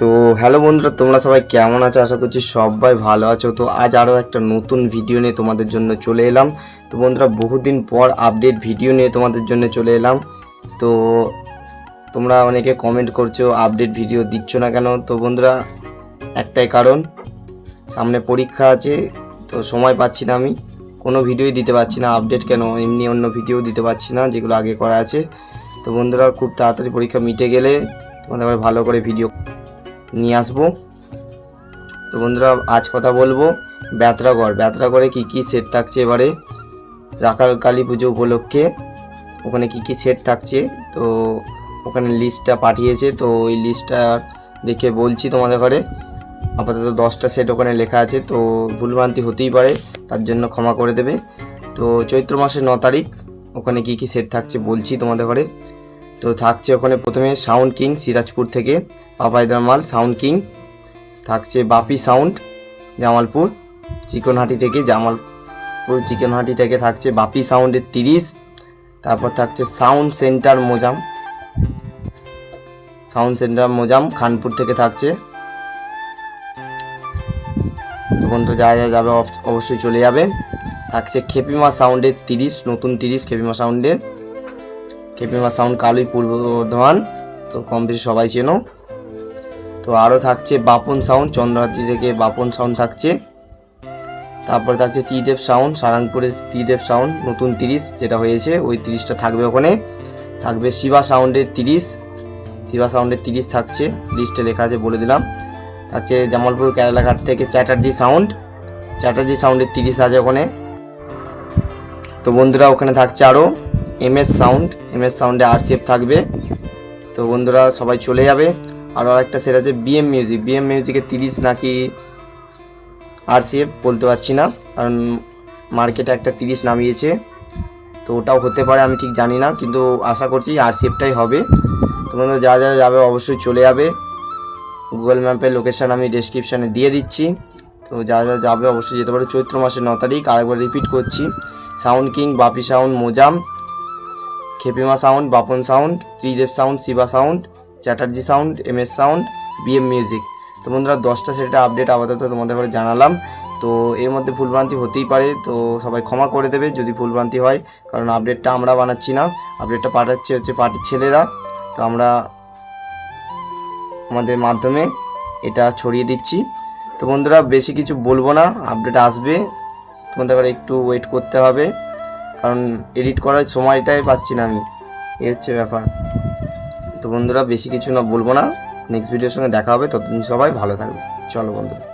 তো হ্যালো বন্ধুরা, তোমরা সবাই কেমন আছো? আশা করছি সবাই ভালো আছো। তো আজ আরও একটা নতুন ভিডিও নিয়ে তোমাদের জন্য চলে এলাম। তো বন্ধুরা, বহুদিন পর আপডেট ভিডিও নিয়ে তোমাদের জন্য চলে এলাম। তো তোমরা অনেকে কমেন্ট করছ আপডেট ভিডিও দিচ্ছ না কেন? তো বন্ধুরা, একটাই কারণ, সামনে পরীক্ষা আছে, তো সময় পাচ্ছি না আমি। কোনো ভিডিওই দিতে পারছি না আপডেট কেন? এমনি অন্য ভিডিও দিতে পারছি না, যেগুলো আগে করা আছে। তো বন্ধুরা, খুব তাড়াতাড়ি পরীক্ষা মিটে গেলে তোমাদের আবার ভালো করে ভিডিও নিয়ে আসব। তো বন্ধুরা, আজ কথা বলব ব্যাতরাগড়। ব্যাতরাগড়ে কী কী সেট থাকছে এবারে? রাখাল কালী পুজো উপলক্ষে ওখানে কী কী সেট থাকছে? তো ওখানে লিস্টটা পাঠিয়েছে, তো ওই লিস্টটা দেখে বলছি তোমাদের ঘরে। আপাতত দশটা সেট ওখানে লেখা আছে, তো ভুলভ্রান্তি হতেই পারে, তার জন্য ক্ষমা করে দেবে। তো চৈত্র মাসের ন তারিখ, ওখানে কী কী সেট থাকছে বলছি তোমাদের ঘরে। তো থাকছে ওখানে প্রথমে সাউন্ড কিং সিরাজপুর থেকে, পাপাইদার মাল সাউন্ড কিং। থাকছে বাপি সাউন্ড, জামালপুর, চিকনহাটি থেকে জামালপুর, চিকনহাটি থেকে থাকছে বাপি সাউন্ডের তিরিশ। তারপর থাকছে sound centre Mojam. Sound centre Mojam Khanpur থেকে থাকছে। তখন তো যা যা যাবে অব- অবশ্যই চলে যাবে। থাকছে খেপিমা সাউন্ডের তিরিশ, নতুন তিরিশ খেপিমা সাউন্ডের। কেপিমা সাউন্ড কালুই পূর্ব বর্ধমান তো কম বেশি সবাই চেনো। তো আরও থাকছে বাপন সাউন্ড চন্দ্রহাটি থেকে বাপন সাউন্ড থাকছে। তারপরে থাকছে ত্রিদেব সাউন্ড সারাংপুরের ত্রিদেব সাউন্ড, নতুন তিরিশ যেটা হয়েছে, ওই তিরিশটা থাকবে ওখানে। থাকবে শিবা সাউন্ডের তিরিশ, শিবা সাউন্ডের তিরিশ থাকছে, লিস্টে লেখা আছে বলে দিলাম। থাকছে জামালপুর কেরালাঘাট থেকে চ্যাটার্জি সাউন্ড, চ্যাটার্জি সাউন্ডের তিরিশ আছে ওখানে। তো বন্ধুরা, ওখানে থাকছে আরও। M S sound M S সাউন্ডে RCF থাকবে। তো বন্ধুরা, সবাই চলে যাবে। আর আরেকটা সেট আছে বিএম মিউজিক বিএম মিউজিকে তিরিশ নাকি আরসিএফ বলতে পারছি না, কারণ মার্কেটে একটা তিরিশ নামিয়েছে। তো ওটাও হতে পারে, আমি ঠিক জানি না, কিন্তু আশা করছি আরসিএফটাই হবে। তো বন্ধুরা, যারা যারা যাবে অবশ্যই চলে যাবে। গুগল ম্যাপের লোকেশান আমি ডেসক্রিপশানে দিয়ে দিচ্ছি। তো যারা যারা যাবে অবশ্যই যেতে পারে। চৈত্র মাসের ন তারিখ, আরেকবার রিপিট করছি। Sound king Bapi sound Mojam Khepima sound, Bapan sound, Tridev sound, Shiba sound, Chatterjee sound M S sound, BM music. তো বন্ধুরা, দশটা সেটা আপডেট আপাতত তোমাদের ঘরে জানালাম। তো এর মধ্যে ভুলভ্রান্তি হতেই পারে, তো সবাই ক্ষমা করে দেবে যদি ভুলভ্রান্তি হয়, কারণ আপডেটটা আমরা বানাচ্ছি না। আপডেটটা পাঠাচ্ছে হচ্ছে পার্টির ছেলেরা। তো আমরা আমাদের মাধ্যমে এটা ছড়িয়ে দিচ্ছি। তো বন্ধুরা, বেশি কিছু বলব না, আপডেট আসবে। তোমাদের একটু ওয়েট করতে হবে। কারণ এডিট করার সময়টাই পাচ্ছি না আমি। এই হচ্ছে ব্যাপার। তো বন্ধুরা, বেশি কিছু না, বলব না। নেক্সট ভিডিওর সঙ্গে দেখা হবে। ততদিন সবাই ভালো থাকবে। চলো বন্ধুরা।